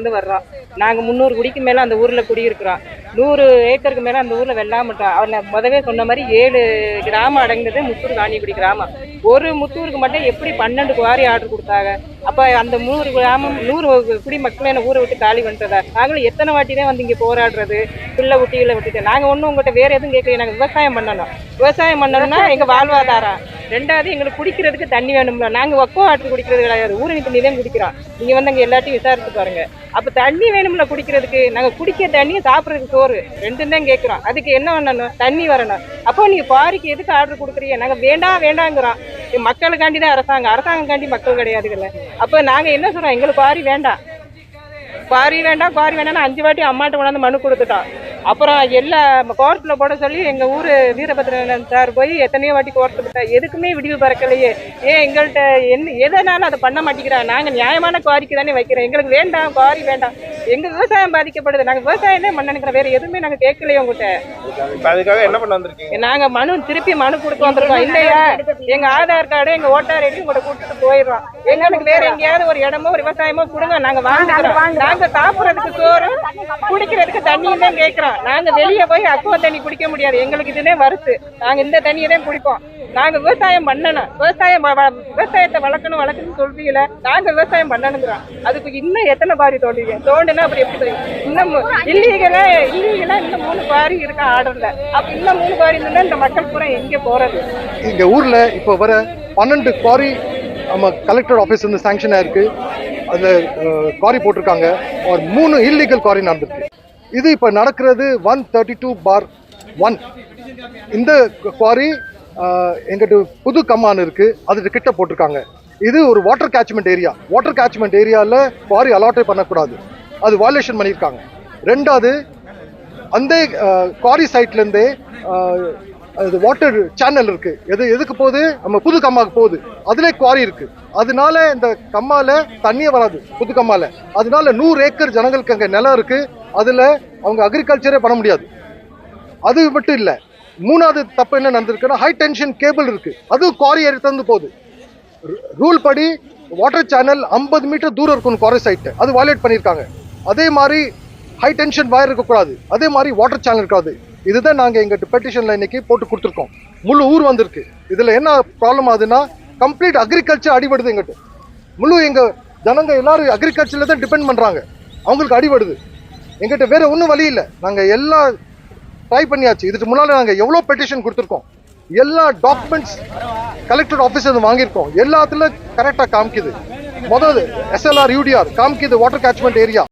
இருந்து வர்றோம் நாங்கள் முந்நூறு குடிக்கு மேலே அந்த ஊரில் குடியிருக்கிறோம் நூறு ஏக்கருக்கு மேலே அந்த ஊரில் வெள்ளாமட்டோம் அவன் முதவே சொன்ன மாதிரி ஏழு கிராமம் அடங்குது முத்தூர் காணிக்குடி கிராமம். ஒரு முத்தூருக்கு மட்டும் எப்படி பன்னெண்டு குவாரி ஆர்டர் கொடுத்தாங்க? அப்போ அந்த நூறு கிராமம் நூறு குடிமக்கள் என்ன ஊரை விட்டு காலி பண்ணுறதா நாங்களும் எத்தனை வாட்டி தான் வந்து இங்கே போராடுறது? பிள்ளை குட்டிகளை விட்டுட்டு. நாங்கள் ஒன்றும் உங்கள்கிட்ட வேறு எதுவும் கேட்கல நாங்கள் விவசாயம் பண்ணணும். விவசாயம் பண்ணணும்னா எங்கள் வாழ்வாதாரம். ரெண்டாவது எங்களுக்கு குடிக்கிறதுக்கு தண்ணி வேணும்ல. நாங்கள் ஒக்கோ ஆற்று குடிக்கிறது கிடையாது. ஊரணி தண்ணி தான் குடிக்கிறோம். நீங்கள் வந்து அங்கே எல்லாத்தையும் விசாரித்து பாருங்கள் அப்போ தண்ணி வேணும்ல குடிக்கிறதுக்கு? நாங்கள் குடிக்க தண்ணியும் சாப்பிட்றதுக்கு சோறு. ரெண்டும் தான் கேட்குறோம். அதுக்கு என்ன பண்ணணும்? தண்ணி வரணும். அப்போ நீங்கள் பாரிக்கு எதுக்கு ஆர்டர் கொடுக்குறீங்க? நாங்கள் வேண்டாம் வேண்டாங்கிறோம். மக்களுக்காண்டி தான் அரசாங்கம். அரசாங்கம்காண்டி மக்கள் கிடையாதுல்ல அப்போ நாங்கள் என்ன சொல்கிறோம் எங்களுக்கு பாரி வேண்டாம். பாரி வேண்டாம் பாரி வேண்டாம்னு அஞ்சு வாட்டி அம்மாட்ட கொண்டாந்து மனு கொடுத்துட்டோம். அப்புறம் எல்லா கோர்ட்டில் போட சொல்லி எங்கள் ஊர் வீரபத்ரன் சார் போய் எத்தனையோ வாட்டி கோர்ட்டு போட்டா எதுக்குமே விடிவு பறக்கலையே. ஏன் எங்கள்கிட்ட என்ன எதனாலும் அதை பண்ண மாட்டேங்கிறான் நாங்கள் நியாயமான குவாரிக்கு தானே வைக்கிறோம். எங்களுக்கு வேண்டாம் குவாரி வேண்டாம். எங்கள் விவசாயம் பாதிக்கப்படுது. நாங்கள் விவசாயம் தான் பண்ண நினைக்கிறோம். வேறு எதுவுமே நாங்கள் கேட்கலையே உங்கள்கிட்ட இப்ப அதுக்காக என்ன பண்ண வந்திருக்கீங்க? நாங்க மனு திருப்பி மனு கொடுக்க வந்திருக்கோம். இல்லையா? எங்க ஆதார் கார்டு எங்க ஓட்டார் ஐடி உங்களை கொடுத்துட்டு போயிடுறோம். எங்களுக்கு வேற எங்கேயாவது ஒரு இடமோ ஒரு விவசாயமோ கொடுங்க. நாங்க வாங்கிக்கிறோம் நாங்க சாப்பிடறதுக்கு சோறு குடிக்கிறதுக்கு தண்ணியும் தான் கேட்கிறோம். நாங்க வெளியே போய் அக்குவ தண்ணி குடிக்க முடியாது. எங்களுக்கு இதுனே வருது நாங்க இந்த தண்ணியை தான் குடிப்போம். நாங்க விவசாயம் பண்ணணும். விவசாயம் விவசாயத்தை வளர்க்கணும் வளர்க்கணும்னு சொல்றீங்களே. நாங்க விவசாயம் பண்ணணுங்கிறோம். அதுக்கு இன்னும் எத்தனை பாரி தோண்டுவீங்க தோண்டுனா அப்படி எப்படி தெரியும்? இன்னும் இல்லீகலா இல்லீகலா இன்னும் மூணு குவாரி இருக்கா ஆர்டர்ல அப்ப இன்னும் மூணு குவாரி இருந்தா இந்த மக்கள் பூரா எங்க போறது? இங்க ஊர்ல இப்ப வர பன்னெண்டு குவாரி நம்ம கலெக்டர் ஆஃபீஸ் வந்து சாங்ஷன் ஆயிருக்கு. அதுல குவாரி போட்டிருக்காங்க. ஒரு மூணு இல்லீகல் குவாரி நடந்திருக்கு. இது இப்போ நடக்கிறது one thirty two bar one இந்த குவாரி எங்கிட்ட புது கம்மான் இருக்குது அது கிட்ட போட்டிருக்காங்க. இது ஒரு water catchment area water catchment ஏரியாவில் குவாரி அலாட்டே பண்ணக்கூடாது. அது வாலேஷன் பண்ணியிருக்காங்க. ரெண்டாவது அந்த குவாரி சைட்லேருந்தே அது வாட்டர் சேனல் இருக்கு. எது எதுக்கு போகுது? நம்ம புது கம்மாவுக்கு போகுது. அதிலே குவாரி இருக்கு. அதனால இந்த கம்மால தண்ணியே வராது புது கம்மால. அதனால நூறு ஏக்கர் ஜனங்களுக்கு அங்கே நிலம் இருக்கு. அதில் அவங்க அக்ரிகல்ச்சரே பண்ண முடியாது. அது மட்டும் இல்லை மூணாவது தப்பு என்ன நடந்திருக்குன்னா ஹை டென்ஷன் கேபிள் இருக்கு. அதுவும் குவாரி எடுத்து போகுது. ரூல் படி வாட்டர் சேனல் 50 மீட்டர் தூரம் இருக்கணும் குவாரி சைட்டு அது வாலேட் பண்ணியிருக்காங்க. அதே மாதிரி ஹை டென்ஷன் வயர் இருக்கக்கூடாது. அதே மாதிரி வாட்டர் சேனல் இருக்காது. இதுதான் நாங்கள் எங்கள் பெட்டிஷனில் இன்னைக்கு போட்டு கொடுத்துருக்கோம். முழு ஊர் வந்திருக்கு. இதில் என்ன ப்ராப்ளம் ஆகுதுன்னா கம்ப்ளீட் அக்ரிகல்ச்சர் அடிபடுது எங்கிட்ட. முழு எங்கள் ஜனங்க எல்லாரும் அக்ரிகல்ச்சரில் தான் டிபெண்ட் பண்ணுறாங்க அவங்களுக்கு அடிபடுது. எங்கிட்ட வேறு ஒன்றும் வழி இல்லை. நாங்கள் எல்லா ட்ரை பண்ணியாச்சு. இதுக்கு முன்னால் நாங்கள் எவ்வளோ பெட்டிஷன் கொடுத்துருக்கோம். எல்லா டாக்குமெண்ட்ஸ் கலெக்டர் ஆஃபீஸர் வாங்கியிருக்கோம். எல்லாத்துல கரெக்டாக காமிக்குது. முதல்ல எஸ்எல்ஆர் யூடிஆர் காமிக்குது வாட்டர் கேட்ச்மெண்ட் ஏரியா